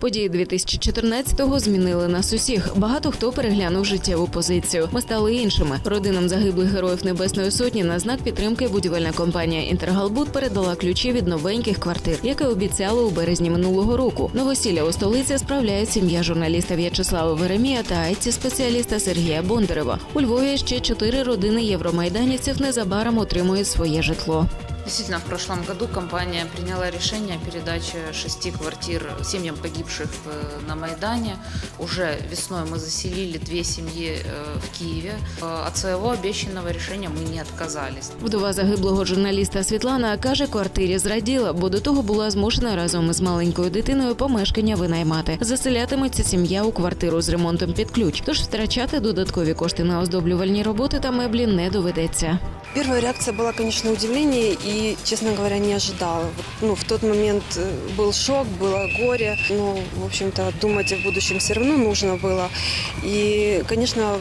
Події 2014-го змінили нас усіх. Багато хто переглянув життєву позицію. Ми стали іншими. Родинам загиблих героїв Небесної Сотні на знак підтримки будівельна компанія Інтергалбуд передала ключі від новеньких квартир, яке обіцяли у березні минулого року. Новосілля у столиці справляють сім'я журналіста В'ячеслава Веремія та айці спеціаліста Сергія Бондарева. У Львові ще чотири родини євромайданівців незабаром отримують своє житло. Действительно, в прошлом году компания приняла решение о передаче шести квартир семьям погибших э, на Майдане. Уже весной мы заселили две семьи э, в Киеве. Э, От своего обещанного решения мы не отказались. Вдова загиблого журналіста Світлана каже, квартирі зраділа, бо до того була змушена разом із маленькою дитиною помешкання винаймати. Заселятиметься сім'я у квартиру з ремонтом під ключ, тож втрачати додаткові кошти на оздоблювальні роботи та меблі не доведеться. Первая реакция была, конечно, удивление и, честно говоря, не ожидала. Вот, Ну, в тот момент э, был шок, было горе, но, в общем-то, думать о будущем все равно нужно было. И, конечно,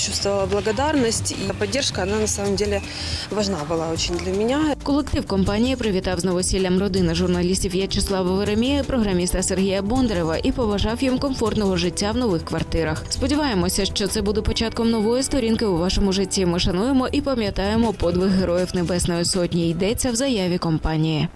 чувствовала благодарность и поддержка, она на самом деле важна была очень для меня. Колектив компанії привітав з новосіллям родини журналістів В'ячеслава Веремія, програміста Сергія Бондарева і побажав їм комфортного життя в нових квартирах. Сподіваємося, що це буде початком нової сторінки у вашому житті. Ми шануємо і пам'ятаємо подвиг героїв Небесної Сотні. Йдеться в заяві компанії.